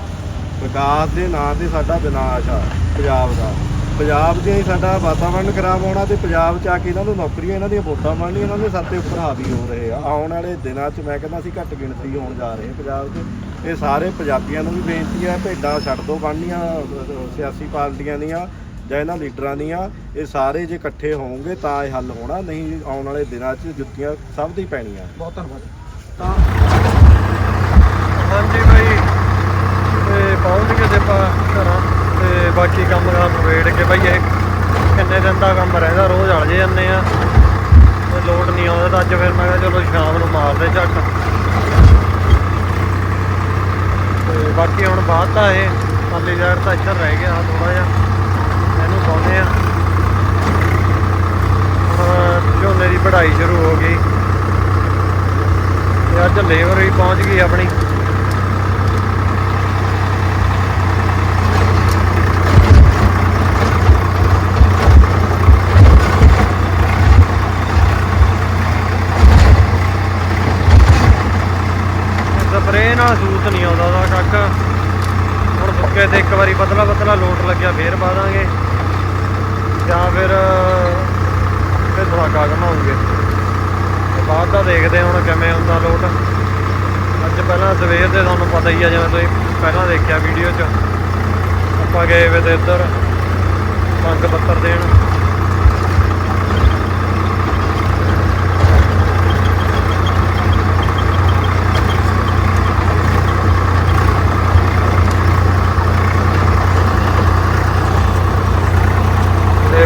ਵਿਕਾਸ ਦੇ ਨਾਂ ਤੇ ਸਾਡਾ ਵਿਨਾਸ਼ ਆ, ਪੰਜਾਬ ਦਾ। ਪੰਜਾਬ ਦੇ ਹੀ ਸਾਡਾ ਵਾਤਾਵਰਣ ਖਰਾਬ ਹੋਣਾ ਤੇ ਪੰਜਾਬ 'ਚ ਆ ਕੇ ਇਹਨਾਂ ਨੂੰ ਨੌਕਰੀਆਂ, ਇਹਨਾਂ ਦੀਆਂ ਵੋਟਾਂ ਬਣਨੀਆਂ ਇਹਨਾਂ ਦੇ ਸਾਤੇ ਉੱਪਰ ਹਾਵੀ ਹੋ ਰਹੇ ਆ। ਆਉਣ ਵਾਲੇ ਦਿਨਾਂ 'ਚ ਮੈਂ ਕਹਿੰਦਾ ਅਸੀਂ ਘੱਟ ਗਿਣਤੀ ਹੋਣ ਜਾ ਰਹੇ ਪੰਜਾਬ 'ਚ। ਇਹ ਸਾਰੇ ਪੰਜਾਬੀਆਂ ਨੂੰ ਵੀ ਬੇਨਤੀ ਹੈ ਭੇਡਾਂ ਛੱਡ ਦੋ ਬਣਨੀਆਂ ਸਿਆਸੀ ਪਾਰਟੀਆਂ ਦੀਆਂ। ਜਾਂ ਇਹਨਾਂ ਲੀਡਰਾਂ ਦੀਆਂ ਇਹ ਸਾਰੇ ਜੇ ਇਕੱਠੇ ਹੋਣਗੇ ਤਾਂ ਇਹ ਹੱਲ ਹੋਣਾ ਨਹੀਂ ਆਉਣ ਵਾਲੇ ਦਿਨਾਂ 'ਚ ਜੁੱਤੀਆਂ ਸਭ ਦੀ ਪੈਣੀਆਂ। ਬਹੁਤ ਧੰਨਵਾਦ। ਹਾਂਜੀ ਬਾਈ ਤੇ ਪਹੁੰਚ ਗਏ ਤੇ ਆਪਾਂ ਘਰਾਂ ਤੇ ਬਾਕੀ ਕੰਮ ਦਾ ਵੇੜ ਕੇ ਬਾਈ ਇਹ ਕਿੰਨੇ ਦਿਨ ਦਾ ਕੰਮ ਰਹਿੰਦਾ ਰੋਜ਼ ਅੜ ਜੇ ਜਾਂਦੇ ਆ। ਤੇ ਲੋਡ ਨਹੀਂ ਆਉਂਦਾ ਤਾਂ ਅੱਜ ਫਿਰ ਮੈਂ ਕਿਹਾ ਚਲੋ ਸ਼ਾਮ ਨੂੰ ਮਾਰਦੇ ਝੱਟ। ਤੇ ਬਾਕੀ ਹੁਣ ਬਾਅਦ ਤਾਂ ਇਹ ਪਾਲੀ ਜਾਰ ਤਾਂ ਇੱਧਰ ਰਹਿ ਗਿਆ ਥੋੜਾ ਜਿਹਾ। ਪਾਉਂਦੇ ਆ। ਝੋਨੇ ਦੀ ਵਢਾਈ ਸ਼ੁਰੂ ਹੋ ਗਈ। ਤੇ ਅੱਜ ਲੇਬਰ ਵੀ ਪਹੁੰਚ ਗਈ ਆਪਣੀ। ਸਪਰੇਅ ਨਾਲ ਸੂਤ ਨਹੀਂ ਆਉਂਦਾ ਉਹਦਾ ਕੱਖ। ਹੁਣ ਸੁੱਕੇ ਤੇ ਇੱਕ ਵਾਰੀ ਪਤਲਾ ਪਤਲਾ ਲੋਟ ਲੱਗਿਆ, ਫੇਰ ਪਾ ਦਾਂਗੇ। ਜਾਂ ਫਿਰ ਫਿਰ ਸੁਹਾਗਾ ਘਮਾਉਂਗੇ ਤੇ ਬਾਅਦ ਦਾ ਦੇਖਦੇ ਹੁਣ ਕਿਵੇਂ ਹੁੰਦਾ ਲੋਟ ਅੱਜ ਪਹਿਲਾਂ ਸਵੇਰ ਦੇ ਤੁਹਾਨੂੰ ਪਤਾ ਹੀ ਆ, ਜਿਵੇਂ ਤੁਸੀਂ ਪਹਿਲਾਂ ਦੇਖਿਆ ਵੀਡੀਓ 'ਚ। ਆਪਾਂ ਗਏ ਵੇ ਤੇ ਇੱਧਰ ਮੰਗ ਪੱਤਰ ਦੇਣ।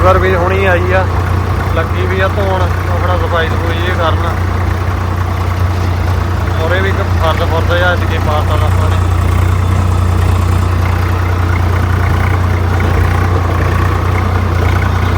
ਸ਼ੂਗਰ ਵੀ ਹੁਣੀ ਆਈ ਆ। ਲੱਗੀ ਵੀ ਆ ਧੋਣ, ਆਪਣਾ ਸਫ਼ਾਈ ਸਫੂਈ ਇਹ ਕਰਨ। ਔਰੇ ਵੀ ਇੱਕ ਫਰਦ ਫਰਦ ਆ, ਅੱਜ ਕੇ ਪਾਤਾ ਦਾ ਆਪਾਂ